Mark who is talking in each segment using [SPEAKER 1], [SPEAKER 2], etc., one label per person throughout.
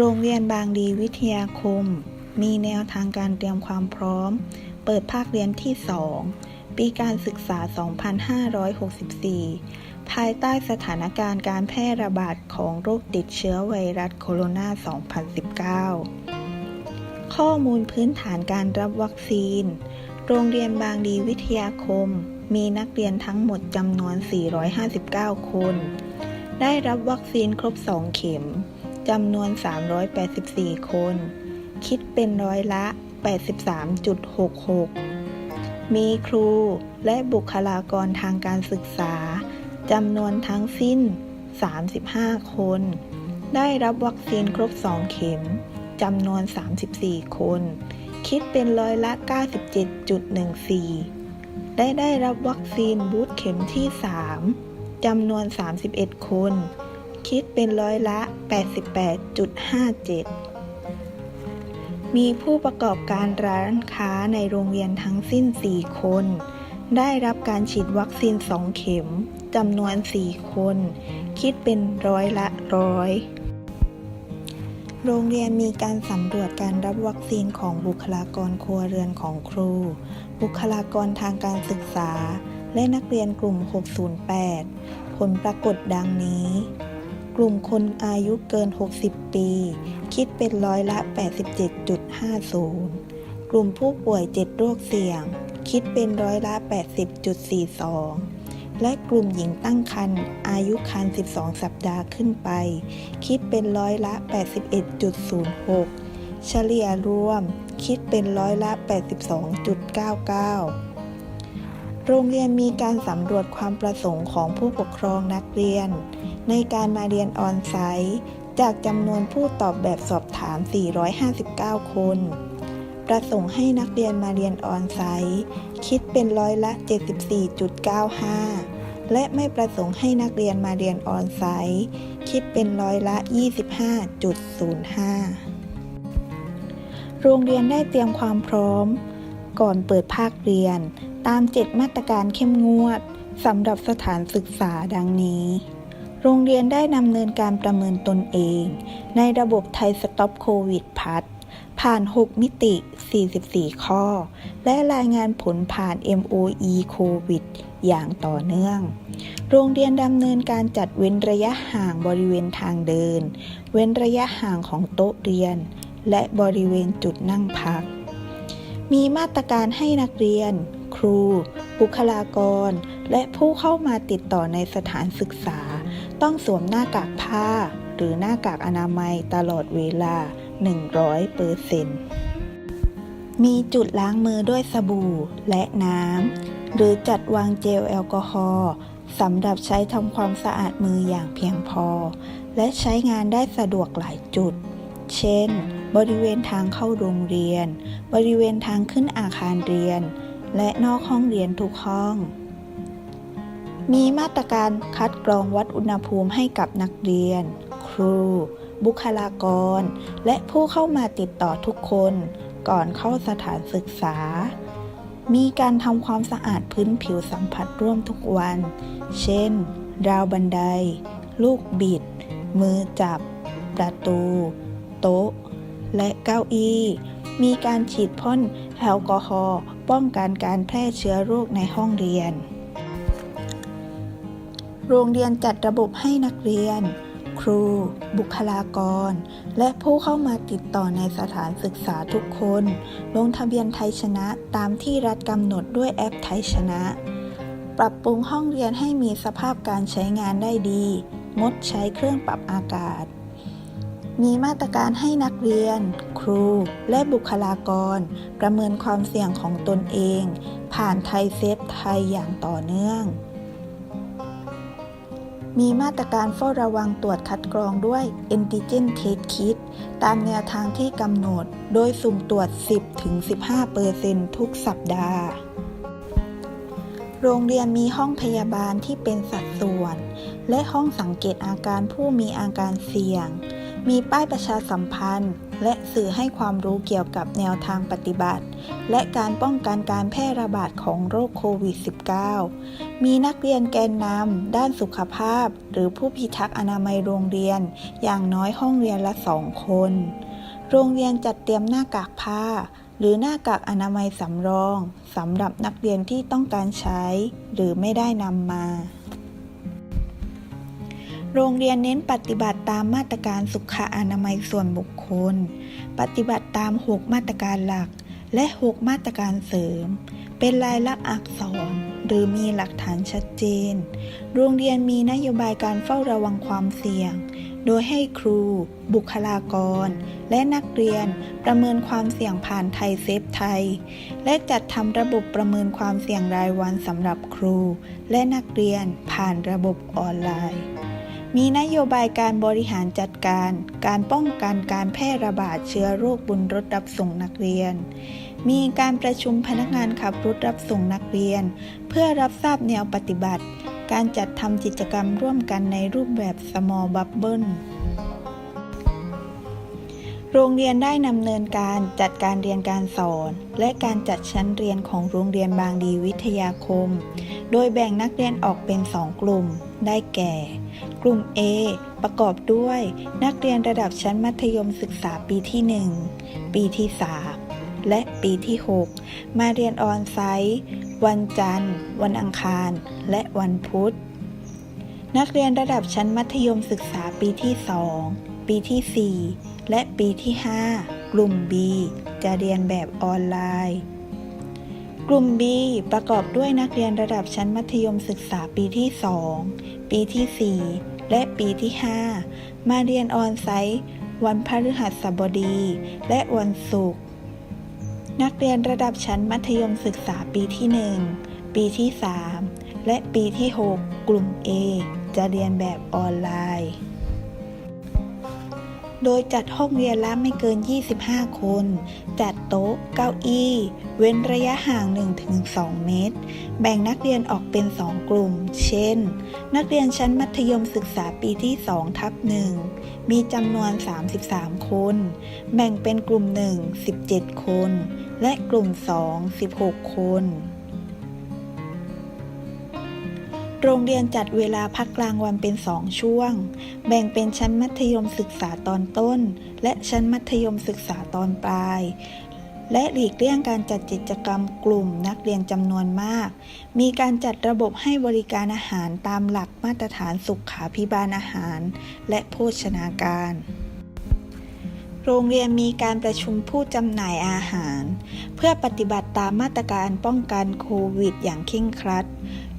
[SPEAKER 1] โรงเรียนบางดีวิทยาคม มีแนวทางการเตรียมความพร้อม เปิดภาคเรียนที่ 2 ปีการศึกษา 2564 ภายใต้สถานการณ์การแพร่ระบาดของโรคติดเชื้อไวรัสโคโรนา 2019 ข้อมูลพื้นฐานการรับวัคซีน โรงเรียนบางดีวิทยาคม มีนักเรียนทั้งหมดจำนวน 459 คน ได้รับวัคซีนครบ 2 เข็ม จำนวน 384 คน คิดเป็นร้อยละ 83.66 มีครูและบุคลากรทางการศึกษาจำนวนทั้งสิ้น 35 คน ได้รับวัคซีนครบ 2 เข็มจำนวน 34 คน คิดเป็นร้อยละ 97.14 ได้ได้รับวัคซีนบูสต์เข็มที่ 3จำนวน 31 คน คิดเป็นร้อยละ 88.57 มีผู้ประกอบการร้านค้าในโรงเรียนทั้งสิ้น 4 คน ได้รับการฉีดวัคซีน 2 เข็มจำนวน 4 คน คิดเป็นร้อยละร้อยโรงเรียนมีการสำรวจการรับวัคซีนของบุคลากรครัวเรือนของครู บุคลากรทางการศึกษา และนักเรียนกลุ่ม 608 ผลปรากฏดังนี้ กลุ่มคนอายุเกิน 60 ปี คิดเป็นร้อยละ 87.50 กลุ่มผู้ป่วย 7 โรคเสี่ยง คิดเป็นร้อยละ 80.42 และกลุ่มหญิงตั้งครรภ์อายุครรภ์12 สัปดาห์ขึ้นไป คิดเป็นร้อยละ 81.06 เฉลี่ยรวม คิดเป็นร้อยละ 82.99โรงเรียนมีการสำรวจความประสงค์ของผู้ปกครองนักเรียน ในการมาเรียนออนไซต์ จากจำนวนผู้ตอบแบบสอบถาม 459 คน ประสงค์ให้นักเรียนมาเรียนออนไซต์ คิดเป็นร้อยละ 74.95 และไม่ประสงค์ให้นักเรียนมาเรียนออนไซต์ คิดเป็นร้อยละ 25.05 โรงเรียนได้เตรียมความพร้อม ก่อนเปิดภาคเรียน ตาม 7 มาตรการเข้มงวดสำหรับสถานศึกษาดังนี้ โรงเรียนได้ดำเนินการประเมินตนเอง ในระบบไทยสต็อปโควิดพัดผ่าน 6 มิติ 44 ข้อ และรายงานผลผ่าน MOE โควิดอย่างต่อเนื่อง โรงเรียนดำเนินการจัดเว้นระยะห่างบริเวณทางเดิน เว้นระยะห่างของโต๊ะเรียน และบริเวณจุดนั่งพัก มีมาตรการให้นักเรียน ครู บุคลากร และผู้เข้ามาติดต่อในสถานศึกษา ต้องสวมหน้ากากผ้า หรือหน้ากากอนามัยตลอดเวลา 100เปอร์เซ็นต์มีจุดล้างมือด้วยสบู่และน้ำ หรือจัดวางเจลแอลกอฮอล์สำหรับใช้ทำความสะอาดมืออย่างเพียงพอ และใช้งานได้สะดวกหลายจุด เช่น บริเวณทางเข้าโรงเรียน บริเวณทางขึ้นอาคารเรียน และนอกห้องเรียนทุกห้อง มีมาตรการคัดกรองวัดอุณหภูมิให้กับนักเรียน ครู บุคลากร และผู้เข้ามาติดต่อทุกคนก่อนเข้าสถานศึกษา มีการทำความสะอาดพื้นผิวสัมผัสร่วมทุกวัน เช่น ราวบันได ลูกบิด มือจับ ประตู โต๊ะ และเก้าอี้ มีการฉีดพ่นแอลกอฮอล์ป้องกันการแพร่เชื้อโรคในห้องเรียน โรงเรียนจัดระบบให้นักเรียน ครู บุคลากร และผู้เข้ามาติดต่อในสถานศึกษาทุกคน ลงทะเบียนไทยชนะตามที่รัฐกำหนดด้วยแอปไทยชนะ ปรับปรุงห้องเรียนให้มีสภาพการใช้งานได้ดี งดใช้เครื่องปรับอากาศ มีมาตรการให้นักเรียน ครู และบุคลากร ประเมินความเสี่ยงของตนเอง ผ่านไทยเซฟไทยอย่างต่อเนื่อง มีมาตรการเฝ้าระวังตรวจคัดกรองด้วย Antigen Test Kit ตามแนวทางที่กำหนด โดยสุ่มตรวจ 10-15%ทุกสัปดาห์ โรงเรียนมีห้องพยาบาลที่เป็นสัดส่วน และห้องสังเกตอาการผู้มีอาการเสี่ยง มีป้ายประชาสัมพันธ์ และสื่อให้ความรู้เกี่ยวกับแนวทางปฏิบัติ และการป้องกันการแพร่ระบาดของโรคโควิด -19 มีนักเรียนแกนนำด้านสุขภาพ หรือผู้พิทักษ์อนามัยโรงเรียน อย่างน้อยห้องเรียนละสองคน โรงเรียนจัดเตรียมหน้ากากผ้า หรือหน้ากากอนามัยสำรองสำหรับนักเรียนที่ต้องการใช้ หรือไม่ได้นำมา โรงเรียนเน้นปฏิบัติตามมาตรการสุขอนามัยส่วนบุคคล ปฏิบัติตาม 6 มาตรการหลัก และ 6 มาตรการเสริม เป็นลายลักษณ์อักษร หรือมีหลักฐานชัดเจน โรงเรียนมีนโยบายการเฝ้าระวังความเสี่ยง โดยให้ครู บุคลากร และนักเรียนประเมินความเสี่ยงผ่านไทยเซฟไทย และจัดทำระบบประเมินความเสี่ยงรายวันสำหรับครู และนักเรียนผ่านระบบออนไลน์ มีนโยบายการบริหารจัดการ การป้องกันการแพร่ระบาดเชื้อโรคบนรถรับส่งนักเรียน มีการประชุมพนักงานขับรถรับส่งนักเรียน เพื่อรับทราบแนวปฏิบัติ การจัดทำกิจกรรมร่วมกันในรูปแบบ small bubble โรงเรียนได้ดำเนินการจัดการเรียนการสอน และการจัดชั้นเรียนของโรงเรียนบางดีวิทยาคม โดยแบ่งนักเรียนออกเป็น2กลุ่ม ได้แก่ กลุ่ม A ประกอบด้วย นักเรียนระดับชั้นมัธยมศึกษาปีที่ 1 ปีที่ 3 และปีที่ 6 มาเรียนออนไซต์ วันจันทร์ วันอังคาร และวันพุธ นักเรียนระดับชั้นมัธยมศึกษาปีที่ 2 ปีที่ 4 และปีที่ 5 กลุ่ม B จะเรียนแบบออนไลน์ กลุ่ม B ประกอบด้วยนักเรียนระดับชั้นมัธยมศึกษาปีที่ 2 ปีที่ 4 และปีที่ 5 มาเรียนออนไซต์วันพฤหัสบดี และวันศุกร์ นักเรียนระดับชั้นมัธยมศึกษาปีที่ 1 ปีที่ 3 และปีที่ 6 กลุ่ม A จะเรียนแบบออนไลน์ โดยจัดห้องเรียนละไม่เกิน 25 คน จัดโต๊ะ เก้าอี้ เว้นระยะห่าง 1-2 เมตร แบ่งนักเรียนออกเป็น 2 กลุ่ม เช่น นักเรียนชั้นมัธยมศึกษาปีที่ 2 ทับ 1 มีจำนวน 33 คน แบ่งเป็นกลุ่ม 1 17 คน และกลุ่ม 2 16 คน โรงเรียนจัดเวลาพักกลางวันเป็น2ช่วง แบ่งเป็นชั้นมัธยมศึกษาตอนต้น และชั้นมัธยมศึกษาตอนปลาย และหลีกเลี่ยงการจัดกิจกรรมกลุ่มนักเรียนจำนวนมาก มีการจัดระบบให้บริการอาหารตามหลักมาตรฐานสุขาพิบาลอาหาร และโภชนาการ โรงเรียนมีการประชุมผู้จำหน่ายอาหาร เพื่อปฏิบัติตามมาตรการป้องกันโควิดอย่างเคร่งครัด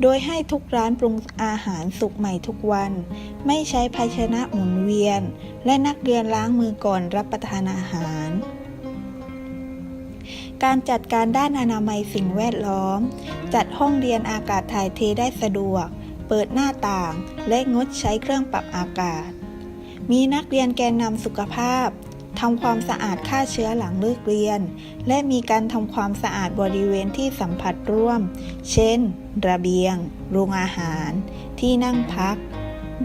[SPEAKER 1] โดยให้ทุกร้านปรุงอาหารสุกใหม่ทุกวัน ไม่ใช้ภาชนะหมุนเวียน และนักเรียนล้างมือก่อนรับประทานอาหาร การจัดการด้านอนามัยสิ่งแวดล้อม จัดห้องเรียนอากาศถ่ายเทได้สะดวก เปิดหน้าต่าง และงดใช้เครื่องปรับอากาศ มีนักเรียนแกนนำสุขภาพ ทำความสะอาดฆ่าเชื้อหลังเลิกเรียน และมีการทำความสะอาดบริเวณที่สัมผัสร่วม เช่น ระเบียง โรงอาหาร ที่นั่งพัก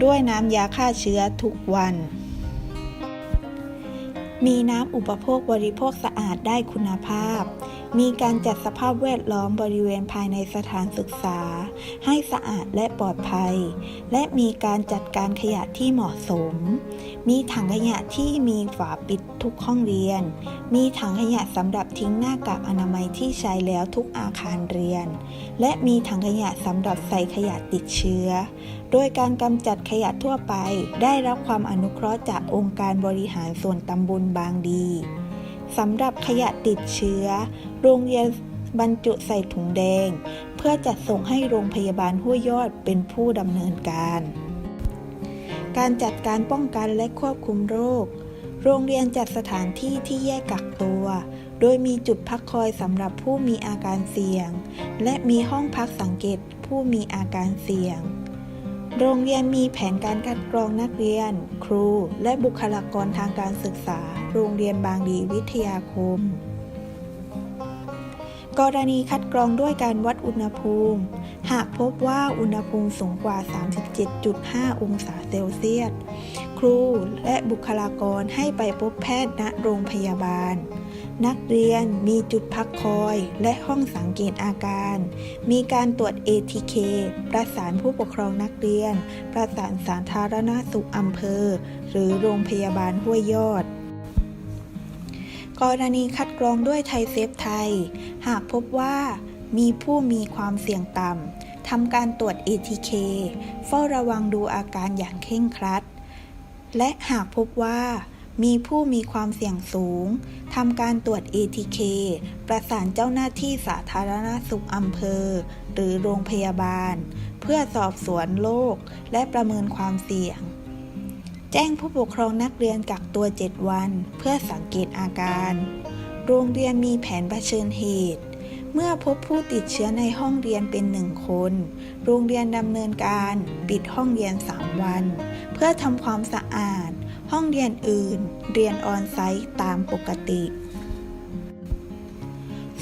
[SPEAKER 1] ด้วยน้ำยาฆ่าเชื้อทุกวัน มีน้ำอุปโภคบริโภคสะอาดได้คุณภาพ มีการจัดสภาพแวดล้อมบริเวณภายในสถานศึกษา ให้สะอาดและปลอดภัย และมีการจัดการขยะที่เหมาะสม มีถังขยะที่มีฝาปิดทุกห้องเรียน มีถังขยะสำหรับทิ้งหน้ากากอนามัยที่ใช้แล้วทุกอาคารเรียน และมีถังขยะสำหรับใส่ขยะติดเชื้อ โดยการกำจัดขยะทั่วไป ได้รับความอนุเคราะห์จากองค์การบริหารส่วนตำบลบางดีสำหรับขยะติดเชื้อ โรงเรียนบรรจุใส่ถุงแดง พื่อจัดส่งให้โรงพยาบาลห้วยยอดเป็นผู้ดำเนินการ การจัดการป้องกันและควบคุมโรค โรงเรียนจัดสถานที่ที่แยกกักตัว โดยมีจุดพักคอยสำหรับผู้มีอาการเสี่ยง และมีห้องพักสังเกตผู้มีอาการเสี่ยง โรงเรียนมีแผนการคัดกรองนักเรียน ครู และบุคลากรทางการศึกษา โรงเรียนบางดีวิทยาคม กรณีคัดกรองด้วยการวัดอุณหภูมิ หากพบว่าอุณหภูมิสูงกว่า 37.5 องศาเซลเซียส ครูและบุคลากรให้ไปพบแพทย์ณโรงพยาบาล นักเรียนมีจุดพักคอยและห้องสังเกตอาการ มีการตรวจ ATK ประสานผู้ปกครองนักเรียน ประสานสาธารณสุขอำเภอ หรือโรงพยาบาลห้วยยอด กรณีคัดกรองด้วยไทยเซฟไทย หากพบว่ามีผู้มีความเสี่ยงต่ำทำการตรวจ ATK เฝ้าระวังดูอาการอย่างเคร่งครัด และหากพบว่ามีผู้มีความเสี่ยงสูงทำการตรวจ ATK ประสานเจ้าหน้าที่สาธารณสุขอำเภอ หรือโรงพยาบาล เพื่อสอบสวนโรคและประเมินความเสี่ยง แจ้งผู้ปกครองนักเรียนกักตัว 7 วัน เพื่อสังเกตอาการ โรงเรียนมีแผนเผชิญเหตุ เมื่อพบผู้ติดเชื้อในห้องเรียนเป็นหนึ่งคน โรงเรียนดำเนินการปิดห้องเรียน 3 วัน เพื่อทำความสะอาด ห้องเรียนอื่น เรียนออนไซต์ตามปกติ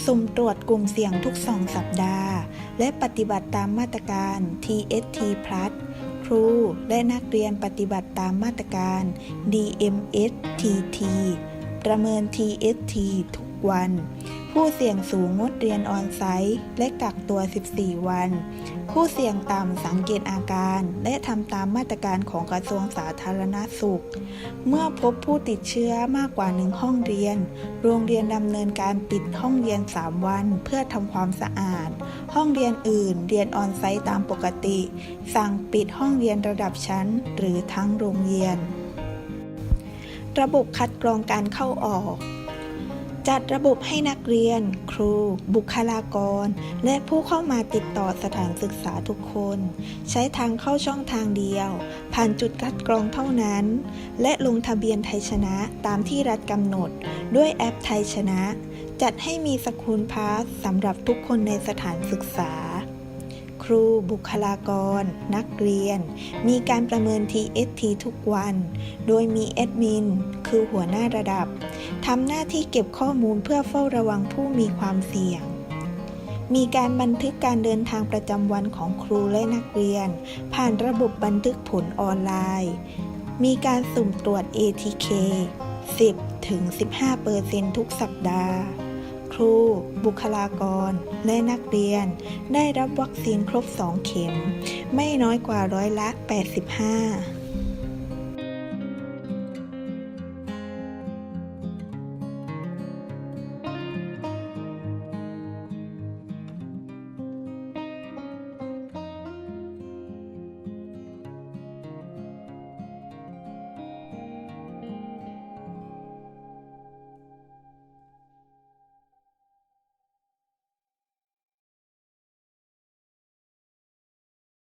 [SPEAKER 1] สุ่มตรวจกลุ่มเสี่ยงทุกสองสัปดาห์ และปฏิบัติตามมาตรการ TST+ ครูและนักเรียนปฏิบัติตามมาตรการ DMSTT ประเมิน TST ทุก วัน ผู้เสี่ยงสูงงดเรียนออนไซต์และกักตัว 14 วัน ผู้เสี่ยงต่ำสังเกตอาการ และทำตามมาตรการของกระทรวงสาธารณสุข เมื่อพบผู้ติดเชื้อมากกว่าหนึ่งห้องเรียน โรงเรียนดำเนินการปิดห้องเรียน 3 วัน เพื่อทำความสะอาด ห้องเรียนอื่น เรียนออนไซต์ตามปกติ สั่งปิดห้องเรียนระดับชั้น หรือทั้งโรงเรียนระบบคัดกรองการเข้าออก จัดระบบให้นักเรียน ครู บุคลากร และผู้เข้ามาติดต่อสถานศึกษาทุกคน ใช้ทางเข้าช่องทางเดียว ผ่านจุดคัดกรองเท่านั้น และลงทะเบียนไทยชนะตามที่รัฐกำหนด ด้วยแอปไทยชนะ จัดให้มีสกุลพาสสำหรับทุกคนในสถานศึกษา ครู บุคลากร นักเรียน มีการประเมิน TST ทุกวัน โดยมีแอดมิน คือหัวหน้าระดับ ทำหน้าที่เก็บข้อมูลเพื่อเฝ้าระวังผู้มีความเสี่ยง มีการบันทึกการเดินทางประจำวันของครูและนักเรียน ผ่านระบบบันทึกผลออนไลน์ มีการสุ่มตรวจ ATK 10ถึง15%ทุกสัปดาห์ ครู บุคลากร และนักเรียน ได้รับวัคซีนครบ 2 เข็ม ไม่น้อยกว่าร้อยละ 85